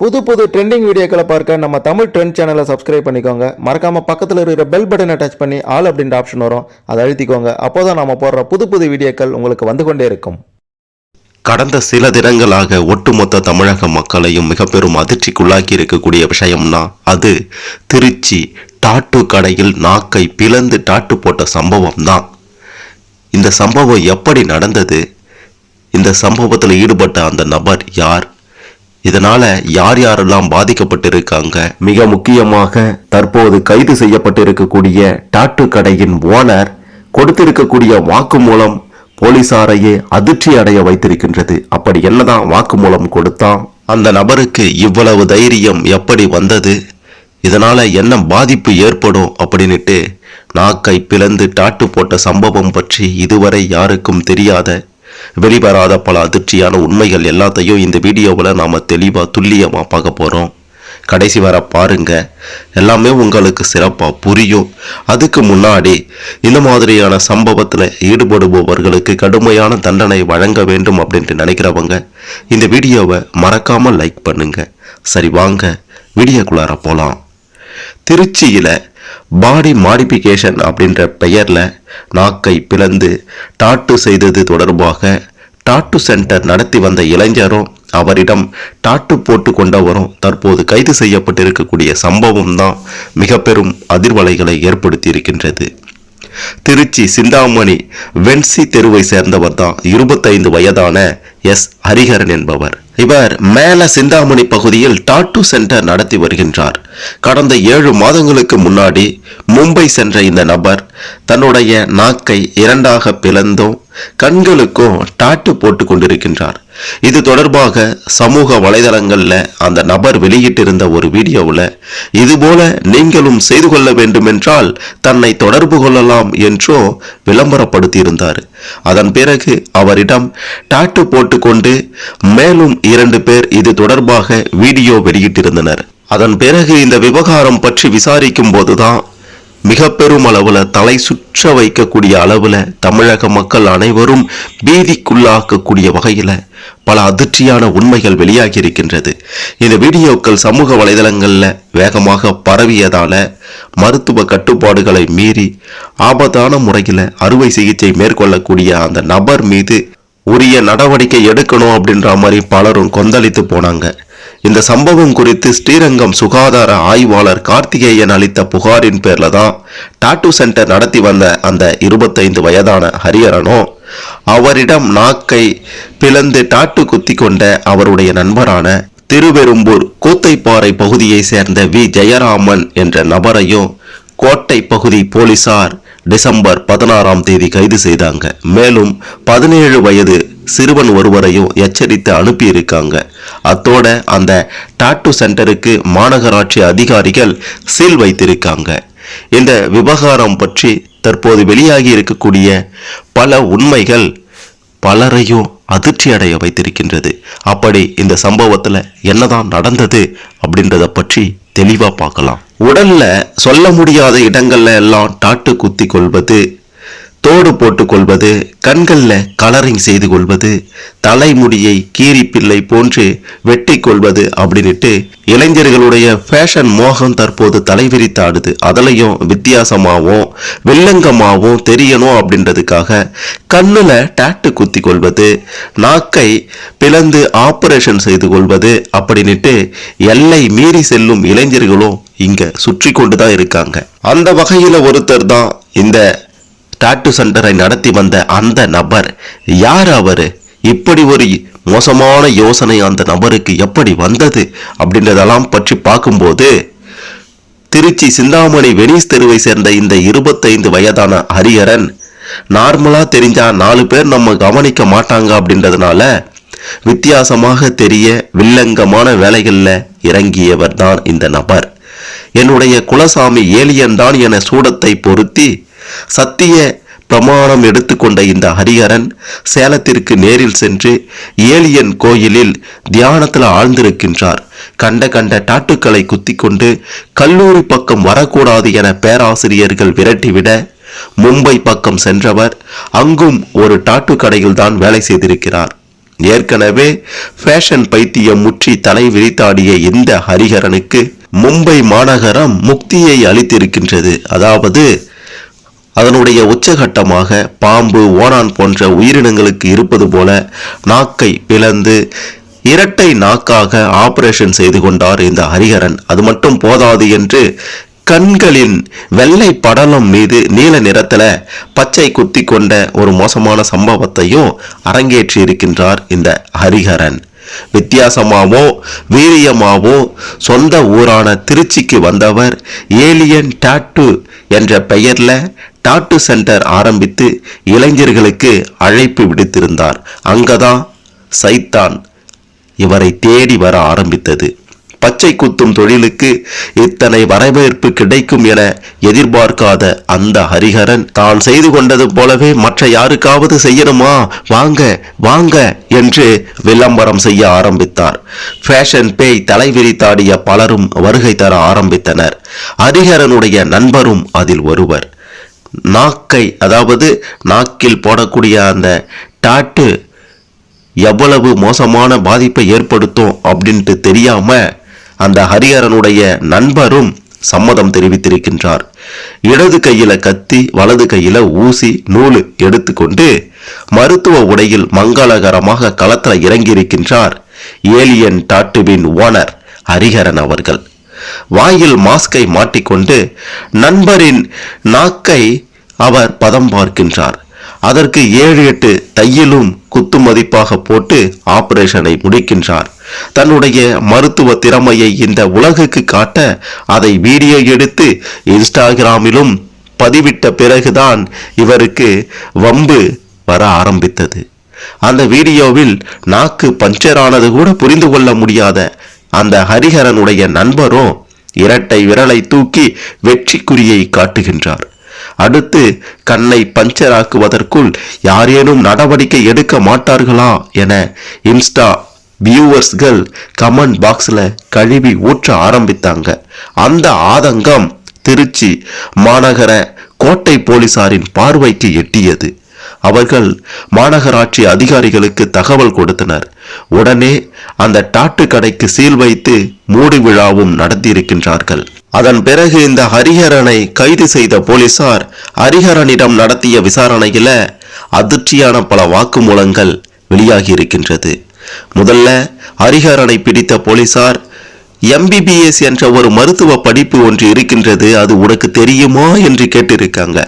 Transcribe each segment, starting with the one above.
புது புது ட்ரெண்டிங் வீடியோக்களை பார்க்க நம்ம தமிழ் ட்ரெண்ட் சேனலை சப்ஸ்கிரைப் பண்ணிக்கோங்க. மறக்காமல் பக்கத்தில் இருக்கிற பெல் பட்டனை டச் பண்ணி ஆல் அப்படின்ற ஆப்ஷன் வரும். அதை அழுத்திக்கோங்க. அப்போதான் நம்ம போடுற புது புது வீடியோக்கள் உங்களுக்கு வந்து கொண்டே இருக்கும். கடந்த சில தினங்களாக ஒட்டுமொத்த தமிழக மக்களையும் மிக பெரும் அதிர்ச்சிக்குள்ளாக்கி இருக்கக்கூடிய விஷயம்னா அது திருச்சி டாட்டு கடையில் நாக்கை பிளந்து டாட்டு போட்ட சம்பவம் தான் இந்த சம்பவம் எப்படி நடந்தது? இந்த சம்பவத்தில் ஈடுபட்ட அந்த நபர் யார்? இதனால யார் யாரெல்லாம் பாதிக்கப்பட்டிருக்காங்க? மிக முக்கியமாக தற்போது கைது செய்யப்பட்டிருக்கக்கூடிய டாட்டு கடையின் ஓனர் கொடுத்திருக்கக்கூடிய வாக்குமூலம் போலீசாரையே அதிர்ச்சி அடைய வைத்திருக்கின்றது. அப்படி என்னதான் வாக்குமூலம் கொடுத்தான்? அந்த நபருக்கு இவ்வளவு தைரியம் எப்படி வந்தது? இதனால என்ன பாதிப்பு ஏற்படும் அப்படின்னுட்டு நாக்கை பிளந்து டாட்டு போட்ட சம்பவம் பற்றி இதுவரை யாருக்கும் தெரியாத வெளிவராத பல அதிர்ச்சியான உண்மைகள் எல்லாத்தையும் இந்த வீடியோவில் நாம் தெளிவாக துல்லியமாக பார்க்க போகிறோம் கடைசி வர பாருங்க. எல்லாமே உங்களுக்கு சிறப்பாக புரியும். அதுக்கு முன்னாடி இந்த மாதிரியான சம்பவத்தில் ஈடுபடுபவர்களுக்கு கடுமையான தண்டனை வழங்க வேண்டும் அப்படின்ட்டு நினைக்கிறவங்க இந்த வீடியோவை மறக்காமல் லைக் பண்ணுங்க. சரி வாங்க. வீடியோக்குள்ளார போகலாம் திருச்சியில் பாடி மாடிஃபிகேஷன் அப்படின்ற பெயரில் நாக்கை பிளந்து டாட்டு செய்தது தொடர்பாக டாட்டு சென்டர் நடத்தி வந்த இளைஞரும் அவரிடம் டாட்டு போட்டு கொண்டவரும் தற்போது கைது செய்யப்பட்டிருக்கக்கூடிய சம்பவம் தான் மிக பெரும் அதிர்வலைகளை ஏற்படுத்தி இருக்கின்றது திருச்சி சிந்தாமணி வென்சி தெருவை சேர்ந்தவர் தான் இருபத்தைந்து வயதான எஸ். ஹரிஹரன் என்பவர். இவர் மேல சிந்தாமணி பகுதியில் டாட்டு சென்டர் நடத்தி வருகின்றார். கடந்த ஏழு மாதங்களுக்கு முன்னாடி மும்பை சென்ற இந்த நபர் தன்னுடைய நாக்கை இரண்டாக பிளந்தும் கண்களுக்கும் டாட்டு போட்டு கொண்டிருக்கின்றார். இது தொடர்பாக சமூக வலைதளங்கள்ல அந்த நபர் வெளியிட்டிருந்த ஒரு வீடியோவில் இதுபோல நீங்களும் செய்து கொள்ள வேண்டுமென்றால் தன்னை தொடர்பு கொள்ளலாம் என்றோ விளம்பரப்படுத்தியிருந்தார். அதன் பிறகு அவரிடம் டாட்டு போட்டுக்கொண்டு மேலும் இரண்டு பேர் இது தொடர்பாக வீடியோ வெளியிட்டிருந்தனர். அதன் பிறகு இந்த விவகாரம் பற்றி விசாரிக்கும் போதுதான் மிக பெரும் அளவில் தலை சுற்ற வைக்கக்கூடிய அளவில் தமிழக மக்கள் அனைவரும் பீதிக்குள்ளாக்கக்கூடிய வகையில் பல அதிர்ச்சியான உண்மைகள் வெளியாகி இருக்கின்றது. இந்த வீடியோக்கள் சமூக வலைதளங்களில் வேகமாக பரவியதால் மருத்துவ கட்டுப்பாடுகளை மீறி ஆபத்தான முறையில் அறுவை சிகிச்சை மேற்கொள்ளக்கூடிய அந்த நபர் மீது உரிய நடவடிக்கை எடுக்கணும் அப்படின்ற மாதிரி பலரும் கொந்தளித்து போனாங்க. இந்த சம்பவம் குறித்து ஸ்ரீரங்கம் சுகாதார ஆய்வாளர் கார்த்திகேயன் அளித்த புகாரின் பேரில் தான் டாட்டூ சென்டர் நடத்தி வந்த அந்த இருபத்தைந்து வயதான ஹரியரனோ? அவரிடம் நாக்கை பிளந்து டாட்டு குத்தி கொண்ட அவருடைய நண்பரான திருவெரும்பூர் கூத்தைப்பாறை பகுதியை சேர்ந்த வி. ஜெயராமன் என்ற நபரையும் கோட்டை பகுதி போலீசார் டிசம்பர் பதினாறாம் தேதி கைது செய்தாங்க. மேலும் பதினேழு வயது சிறுவன் ஒருவரையும் எச்சரித்து அனுப்பியிருக்காங்க. அத்தோட அந்த டாட்டு சென்டருக்கு மாநகராட்சி அதிகாரிகள் சீல் வைத்திருக்காங்க. இந்த விவகாரம் பற்றி தற்போது வெளியாகி இருக்கக்கூடிய பல உண்மைகள் பலரையும் அதிர்ச்சி அடைய வைத்திருக்கின்றது. அப்படி இந்த சம்பவத்தில் என்னதான் நடந்தது அப்படின்றத பற்றி தெளிவா பார்க்கலாம். உடல்ல சொல்ல முடியாத இடங்கள்ல எல்லாம் டாட்டு குத்தி கொள்வது தோடு போட்டுக்கொள்வது கொள்வது கலரிங் செய்து கொள்வது தலைமுடியை கீரிப்பிள்ளை போன்று வெட்டி கொள்வது அப்படின்ட்டு இளைஞர்களுடைய ஃபேஷன் மோகம் தற்போது தலைவிரித்தாடுது. அதுலேயும் வித்தியாசமாகவும் வில்லங்கமாகவும் தெரியணும் அப்படின்றதுக்காக கண்ணில் டாட்டு குத்தி கொள்வது நாக்கை பிளந்து ஆப்ரேஷன் செய்து கொள்வது அப்படின்ட்டு எல்லை மீறி செல்லும் இளைஞர்களும் இங்கே சுற்றி கொண்டுதான் இருக்காங்க. அந்த வகையில் ஒருத்தர் தான் இந்த டாட்டு சென்டரை நடத்தி வந்த அந்த நபர் யார் அவர்? இப்படி ஒரு மோசமான யோசனை அந்த நபருக்கு எப்படி வந்தது அப்படின்றதெல்லாம் பற்றி பார்க்கும்போது திருச்சி சிந்தாமணி வெனிஸ் தெருவை சேர்ந்த இந்த இருபத்தைந்து வயதான ஹரிஹரன் நார்மலா தெரிஞ்சா நாலு பேர் நம்ம கவனிக்க மாட்டாங்க அப்படின்றதுனால வித்தியாசமாக தெரிய வில்லங்கமான வேலைகளில் இறங்கியவர் தான் இந்த நபர். என்னுடைய குலசாமி ஏலியன் தான் என சூடத்தை பொருத்தி சத்திய பிரமாணம் எடுத்துக்கொண்ட இந்த ஹரிஹரன் சேலத்திற்கு நேரில் சென்று ஏலியன் கோயிலில் தியானத்தில் ஆழ்ந்திருக்கின்றார். கண்ட கண்ட டாட்டுக்களை குத்தி கொண்டு கல்லூரி பக்கம் வரக்கூடாது என பேராசிரியர்கள் விரட்டிவிட மும்பை பக்கம் சென்றவர் அங்கும் ஒரு டாட்டு கடையில் தான் வேலை செய்திருக்கிறார். ஏற்கனவே ஃபேஷன் பைத்தியம் முற்றி தலை விரித்தாடிய இந்த ஹரிஹரனுக்கு மும்பை மாநகரம் முக்தியை அளித்திருக்கின்றது. அதாவது அதனுடைய உச்சகட்டமாக பாம்பு ஓணான் போன்ற உயிரினங்களுக்கு இருப்பது போல நாக்கை பிளந்து இரட்டை நாக்காக ஆபரேஷன் செய்து கொண்டார் இந்த ஹரிஹரன். அது மட்டும் போதாது என்று கண்களின் வெள்ளை படலம் மீது நீல நிறத்தில் பச்சை குத்தி கொண்ட ஒரு மோசமான சம்பவத்தையும் அரங்கேற்றி இருக்கின்றார் இந்த ஹரிஹரன். வித்தியாசமாவோ வீரியமாவோ சொந்த ஊரான திருச்சிக்கு வந்தவர் ஏலியன் டாட்டு என்ற பெயர்ல டாட்டு சென்டர் ஆரம்பித்து இளைஞர்களுக்கு அழைப்பு விடுத்திருந்தார். அங்கதான் சைத்தான் இவரை தேடி வர ஆரம்பித்தது. பச்சை குத்தும் தொழிலுக்கு இத்தனை வரவேற்பு கிடைக்கும் என எதிர்பார்க்காத அந்த ஹரிஹரன் தான் செய்து கொண்டது போலவே மற்ற யாருக்காவது செய்யணுமா? வாங்க வாங்க என்று விளம்பரம் செய்ய ஆரம்பித்தார். ஃபேஷன் பேய் தலைவிரித்தாடிய பலரும் வருகை தர ஆரம்பித்தனர். ஹரிஹரனுடைய நண்பரும் அதில் ஒருவர். நாக்கை அதாவது நாக்கில் போடக்கூடிய அந்த டாட்டு எவ்வளவு மோசமான பாதிப்பை ஏற்படுத்தும் அப்படின்ட்டு தெரியாமல் அந்த ஹரிஹரனுடைய நண்பரும் சம்மதம் தெரிவித்திருக்கின்றார். இடது கையில கத்தி வலது கையில ஊசி நூலு எடுத்துக்கொண்டு மருத்துவ உடையில் மங்களகரமாக களத்துல இறங்கியிருக்கின்றார் ஏலியன் டாட்டுவின் ஓனர் ஹரிஹரன் அவர்கள். வாயில் மாஸ்கை மாட்டிக்கொண்டு நண்பரின் நாக்கை அவர் பதம் பார்க்கின்றார். அதற்கு ஏழு எட்டு தையிலும் குத்து மதிப்பாக போட்டு ஆபரேஷனை முடிக்கின்றார். தன்னுடைய மருத்துவ திறமையை இந்த உலகுக்கு காட்ட அதை வீடியோ எடுத்து இன்ஸ்டாகிராமிலும் பதிவிட்ட பிறகுதான் இவருக்கு வம்பு வர ஆரம்பித்தது. அந்த வீடியோவில் நாக்கு பஞ்சர் ஆனது கூட புரிந்து கொள்ள முடியாத அந்த ஹரிஹரனுடைய நண்பரும் இரட்டை விரலை தூக்கி வெற்றிக்குறியை காட்டுகின்றார். அடுத்து கண்ணை பஞ்சராக்குவதற்குள் யாரேனும் நடவடிக்கை எடுக்க மாட்டார்களா என இன்ஸ்டா வியூவர்ஸ்கள் கமெண்ட் பாக்ஸ்ல கழுவி ஊற்ற ஆரம்பித்தாங்க. அந்த ஆதங்கம் திருச்சி மாநகர கோட்டை போலீசாரின் பார்வைக்கு எட்டியது. அவர்கள் மாநகராட்சி அதிகாரிகளுக்கு தகவல் கொடுத்தனர். உடனே அந்த டாட்டு கடைக்கு சீல் வைத்து மூடி விழாவும் நடத்தியிருக்கின்றார்கள். அதன் பிறகு இந்த ஹரிஹரனை கைது செய்த போலீசார் ஹரிஹரனிடம் நடத்திய விசாரணையில அதிர்ச்சியான பல வாக்குமூலங்கள் வெளியாகி இருக்கின்றது முதல்ல ஹரிஹரனை பிடித்த போலீசார் எம்பிபிஎஸ் என்ற ஒரு மருத்துவ படிப்பு ஒன்று இருக்கின்றது அது உனக்கு தெரியுமா என்று கேட்டிருக்காங்க.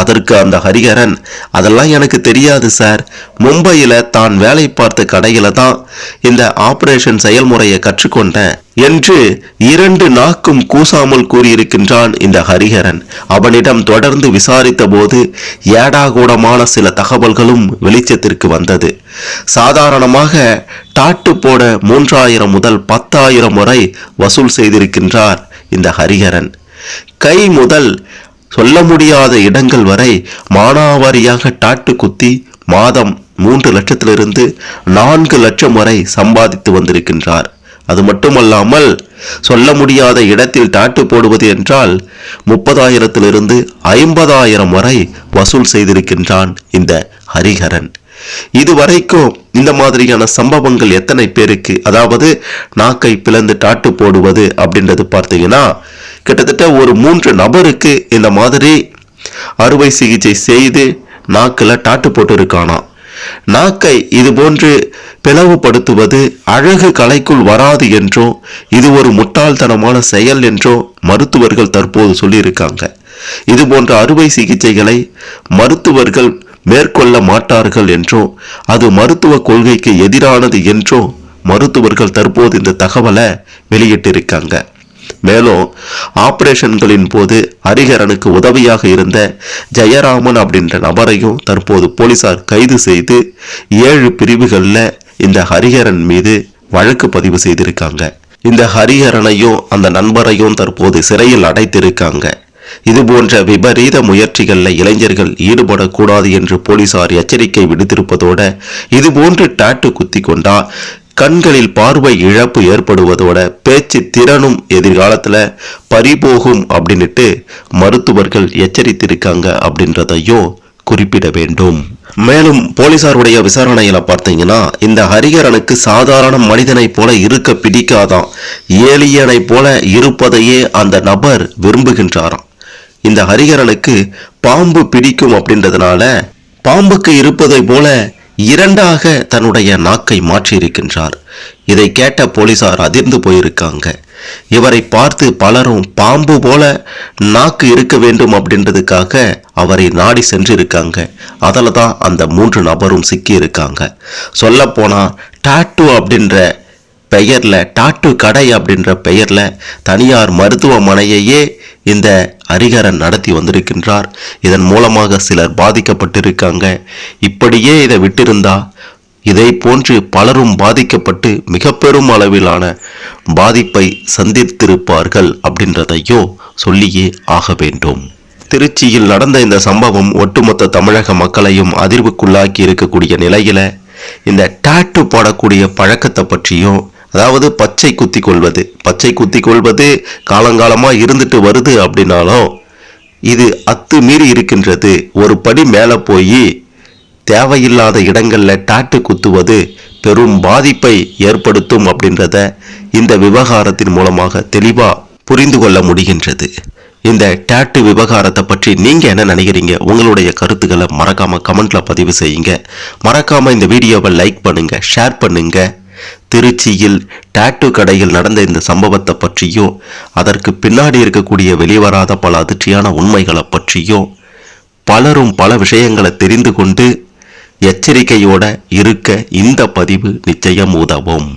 அதற்கு அந்த ஹரிஹரன் அதெல்லாம் எனக்கு தெரியாது சார். மும்பையில தான் வேலை பார்த்த கடையில் தான் இந்த ஆபரேஷன் செயல்முறையை கற்றுக்கொண்டேன் என்று இரண்டு நாக்கும் கூசாமல் கூறியிருக்கின்றான் இந்த ஹரிஹரன். அவனிடம் தொடர்ந்து விசாரித்த போது ஏடாகூடமான சில தகவல்களும் வெளிச்சத்திற்கு வந்தது. சாதாரணமாக டாட்டு போட மூன்றாயிரம் முதல் பத்தாயிரம் வரை வசூல் செய்திருக்கின்றார் இந்த ஹரிஹரன். கை முதல் சொல்ல முடியாத இடங்கள் வரை மானாவாரியாக டாட்டு குத்தி மாதம் மூன்று லட்சத்திலிருந்து நான்கு லட்சம் வரை சம்பாதித்து வந்திருக்கின்றார். அது மட்டுமல்லாமல் சொல்ல முடியாத இடத்தில் டாட்டு போடுவது என்றால் முப்பதாயிரத்திலிருந்து ஐம்பதாயிரம் வரை வசூல் செய்திருக்கின்றான் இந்த ஹரிஹரன். இதுவரைக்கும் இந்த மாதிரியான சம்பவங்கள் எத்தனை பேருக்கு அதாவது நாக்கை பிளந்து டாட்டு போடுவது அப்படின்றது பார்த்தீங்கன்னா கிட்டத்தட்ட ஒரு மூன்று நபருக்கு இந்த மாதிரி அறுவை சிகிச்சை செய்து நாக்கில் டாட்டு போட்டிருக்கானா. நாக்கை இது போன்று பிளவுபடுத்துவது அழகு கலைக்குள் வராது என்றும் இது ஒரு முட்டாள்தனமான செயல் என்றும் மருத்துவர்கள் தற்போது சொல்லியிருக்காங்க. இது போன்ற அறுவை சிகிச்சைகளை மருத்துவர்கள் மேற்கொள்ள மாட்டார்கள் என்றும் அது மருத்துவ கொள்கைக்கு எதிரானது என்றும் மருத்துவர்கள் தற்போது இந்த தகவலை வெளியிட்டிருக்காங்க. மேலும் ஆபரேஷன்களின் போது ஹரிஹரனுக்கு உதவியாக இருந்த ஜெயராமன் அப்படின்ற நபரையும் தற்போது போலீசார் கைது செய்து ஏழு பிரிவுகளில் இந்த ஹரிஹரன் மீது வழக்கு பதிவு செய்திருக்காங்க. இந்த ஹரிஹரனையும் அந்த நண்பரையும் தற்போது சிறையில் அடைத்திருக்காங்க. இது போன்ற விபரீத முயற்சிகளில் இளைஞர்கள் ஈடுபடக்கூடாது என்று போலீசார் எச்சரிக்கை விடுத்திருப்பதோடு இது போன்று டாட்டு குத்தி கொண்டா கண்களில் பார்வை இழப்பு ஏற்படுவதோட பேச்சு திறனும் எதிர்காலத்தில் பறிபோகும் அப்படின்னுட்டு மருத்துவர்கள் எச்சரித்திருக்காங்க அப்படின்றதையும் குறிப்பிட வேண்டும். மேலும் போலீசாருடைய விசாரணையில பார்த்தீங்கன்னா இந்த ஹரிகரனுக்கு சாதாரண மனிதனைப் போல இருக்க பிடிக்காதாம் ஏலியனை போல இருப்பதையே அந்த நபர் விரும்புகின்றாராம். இந்த ஹரிகரனுக்கு பாம்பு பிடிக்கும் அப்படின்றதுனால பாம்புக்கு இருப்பதை போல இரண்டாக தன்னுடைய நாக்கை மாற்றியிருக்கின்றார். இதை கேட்ட போலீசார் அதிர்ந்து போயிருக்காங்க. இவரை பார்த்து பலரும் பாம்பு போல நாக்கு இருக்க வேண்டும் அப்படின்றதுக்காக அவரை நாடி சென்றிருக்காங்க. அதில் தான் அந்த மூன்று நபரும் சிக்கியிருக்காங்க. சொல்லப்போனால் டாட்டு அப்படின்ற பெயரில் டாட்டு கடை அப்படின்ற பெயரில் தனியார் மருத்துவமனையையே இந்த ஹரிகரன் நடத்தி வந்திருக்கின்றார். இதன் மூலமாக சிலர் பாதிக்கப்பட்டிருக்காங்க. இப்படியே இதை விட்டிருந்தா இதை போன்று பலரும் பாதிக்கப்பட்டு மிக பெரும் அளவிலான பாதிப்பை சந்தித்திருப்பார்கள் அப்படின்றதையோ சொல்லியே ஆக வேண்டும். திருச்சியில் நடந்த இந்த சம்பவம் ஒட்டுமொத்த தமிழக மக்களையும் அதிர்வுக்குள்ளாக்கி இருக்கக்கூடிய நிலையில இந்த டாட்டு போடக்கூடிய பழக்கத்தை பற்றியும் அதாவது பச்சை குத்தி கொள்வது பச்சை குத்தி கொள்வது காலங்காலமாக இருந்துட்டு வருது அப்படின்னாலும் இது அத்து மீறி இருக்கின்றது. ஒரு படி மேலே போய் தேவையில்லாத இடங்களில் டாட்டு குத்துவது பெரும் பாதிப்பை ஏற்படுத்தும் அப்படின்றத இந்த விவகாரத்தின் மூலமாக தெளிவாக புரிந்து கொள்ள முடிகின்றது. இந்த டாட்டு விவகாரத்தை பற்றி நீங்கள் என்ன நினைக்கிறீங்க? உங்களுடைய கருத்துக்களை மறக்காமல் கமெண்ட்டில் பதிவு செய்யுங்க. மறக்காமல் இந்த வீடியோவை லைக் பண்ணுங்கள் ஷேர் பண்ணுங்கள் திருச்சியில் டாட்டு கடையில் நடந்த இந்த சம்பவத்தை பற்றியும் அதற்கு பின்னாடி இருக்கக்கூடிய வெளிவராத பல அதிர்ச்சியான உண்மைகளை பற்றியும் பலரும் பல விஷயங்களை தெரிந்து கொண்டு எச்சரிக்கையோட இருக்க இந்த பதிவு நிச்சயம் உதவும்.